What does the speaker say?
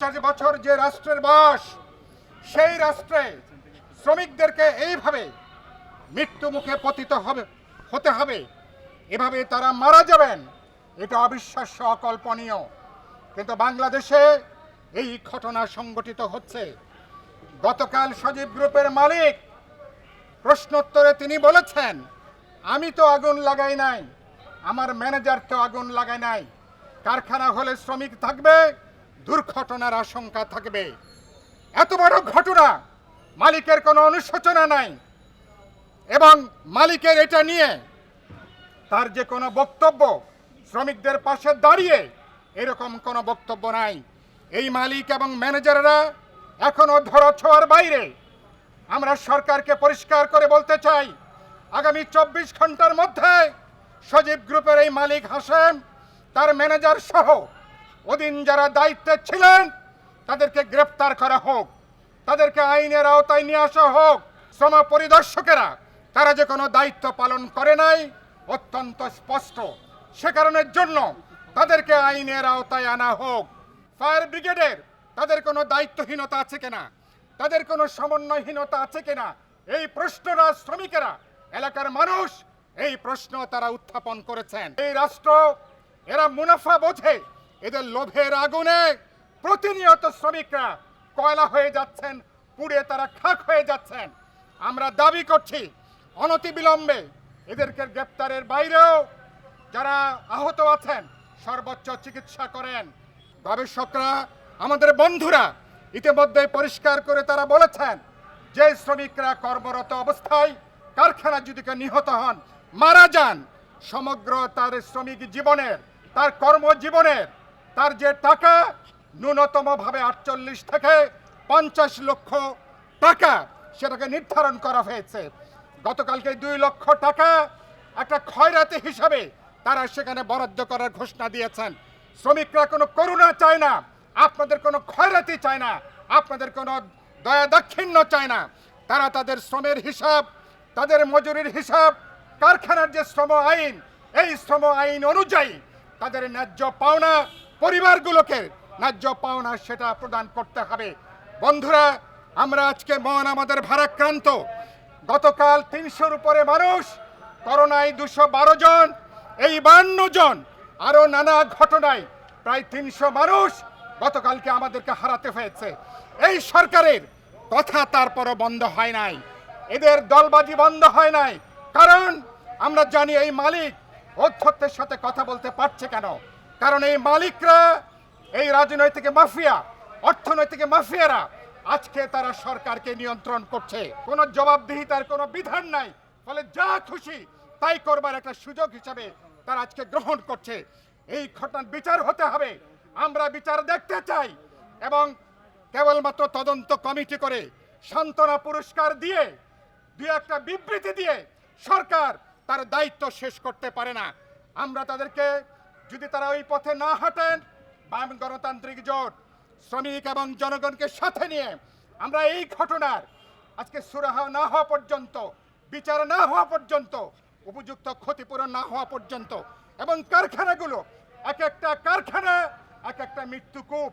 পঞ্চাশ বছর যে রাষ্ট্রের বাস সেই রাষ্ট্রে শ্রমিকদেরকে এইভাবে মৃত্যু মুখে পতিত হবে, হতে হবে। এভাবে তারা মারা যাবেন, এটা অবিশ্বাস্য অকল্পনীয়। কিন্তু বাংলাদেশে এই ঘটনা সংগঠিত হচ্ছে। গতকাল সজীব গ্রুপের মালিক প্রশ্নোত্তরে তিনি বলেছেন, আমি তো আগুন লাগাই নাই, আমার ম্যানেজার তো আগুন লাগায় নাই, কারখানা হলে শ্রমিক থাকবে দুর্ঘটনার আশঙ্কা থাকবে। এত বড় ঘটনা মালিকের কোনো অনুশোচনা নাই। এবং মালিকের এটা নিয়ে তার যে কোনো বক্তব্য শ্রমিকদের পাশে দাঁড়িয়ে এরকম কোনো বক্তব্য নাই। এই মালিক এবং ম্যানেজাররা এখনও ধরা ছোঁয়ার বাইরে। আমরা সরকারকে পরিষ্কার করে বলতে চাই, আগামী চব্বিশ ঘণ্টার মধ্যে সজীব গ্রুপের এই মালিক হাসেম তার ম্যানেজার সহ ওদিন যারা দায়িত্বে ছিলেন, তাদেরকে গ্রেপ্তার করা হোক। তাদেরকে আইনের আওতায় নিয়ে আসা হোক। শ্রম পরিদর্শকেরা, তারা যে কোনো দায়িত্ব পালন করে নাই, অত্যন্ত স্পষ্ট। সে কারণের জন্য তাদেরকে আইনের আওতায় আনা হোক। ফায়ার ব্রিগেডের, তাদের কোনো দায়িত্বহীনতা আছে কিনা? তাদের কোনো সমন্বয়হীনতা আছে কিনা? এই প্রশ্নরা শ্রমিকেরা, এলাকার মানুষ, এই প্রশ্ন তারা উত্থাপন করেছেন। এই রাষ্ট্র, এরা মুনাফা বোঝে। এদের লোভের আগুনে প্রতিনিয়ত শ্রমিকরা কয়লা হয়ে যাচ্ছেন, পুড়ে তারা খাক হয়ে যাচ্ছেন। আমরা দাবি করছি, অনতিবিলম্বে এদেরকে গ্রেপ্তারের বাইরেও যারা আহত আছেন, সর্বোচ্চ চিকিৎসা করেন। গবেষকরা, আমাদের বন্ধুরা ইতিমধ্যে পরিষ্কার করে তারা বলেছেন, যে শ্রমিকরা কর্মরত অবস্থায় কারখানা যদি নিহত হন, মারা যান। সমগ্র তার শ্রমিক জীবনের, তার কর্মজীবনের তার যে টাকা, ন্যূনতমভাবে আটচল্লিশ থেকে পঞ্চাশ লক্ষ টাকা সেটাকে নির্ধারণ করা হয়েছে। গতকালকে দুই লক্ষ টাকা একটা ক্ষয়রাতি হিসাবে তারা সেখানে বরাদ্দ করার ঘোষণা দিয়েছেন। শ্রমিকরা কোনো করুণা চায় না, আপনাদের কোনো ক্ষয়রাতি চায় না, আপনাদের কোনো দয়া দাক্ষিণ্য চায় না। তারা তাদের শ্রমের হিসাব, তাদের মজুরির হিসাব, কারখানার যে শ্রম আইন, এই শ্রম আইন অনুযায়ী তাদের ন্যায্য পাওনা পরিবারগুলোকে ন্যায্য পাওনা সেটা প্রদান করতে হবে। বন্ধুরা, আমরা আজকে মন আমাদের ভারাক্রান্ত। গতকাল তিনশোর উপরে মানুষ, করোনায় দুশো বারো জন, এই বান্ন জন, আরও নানা ঘটনায় প্রায় তিনশো মানুষ গতকালকে আমাদেরকে হারাতে হয়েছে। এই সরকারের কথা তারপরও বন্ধ হয় নাই। এদের দলবাজি বন্ধ হয় নাই। কারণ আমরা জানি এই মালিক অধ্যক্ষের সাথে কথা বলতে পারছে কেন? কারণ এই মালিকরা, এই রাজনৈতিক মাফিয়া, অর্থনৈতিক মাফিয়ারা আজকে তারা সরকারকে নিয়ন্ত্রণ করছে। কোনো জবাবদিহিতার কোনো বিধান নাই। ফলে যা খুশি তাই করবার একটা সুযোগ হিসাবে তারা আজকে গ্রহণ করছে। এই ঘটনার বিচার হতে হবে। আমরা বিচার দেখতে চাই এবং কেবলমাত্র তদন্ত কমিটি করে সান্ত্বনা পুরস্কার দিয়ে, দু একটা বিবৃতি দিয়ে সরকার তার দায়িত্ব শেষ করতে পারে না। আমরা তাদেরকে যদি তারা ওই পথে না হাঁটেন, বাম গণতান্ত্রিক জোট, শ্রমিক এবং জনগণকে সাথে নিয়ে আমরা এই ঘটনার আজকে সুরাহা না হওয়া পর্যন্ত, বিচার না হওয়া পর্যন্ত, উপযুক্ত ক্ষতিপূরণ না হওয়া পর্যন্ত এবং কারখানাগুলো এক একটা কারখানা, এক একটা মৃত্যুকূপ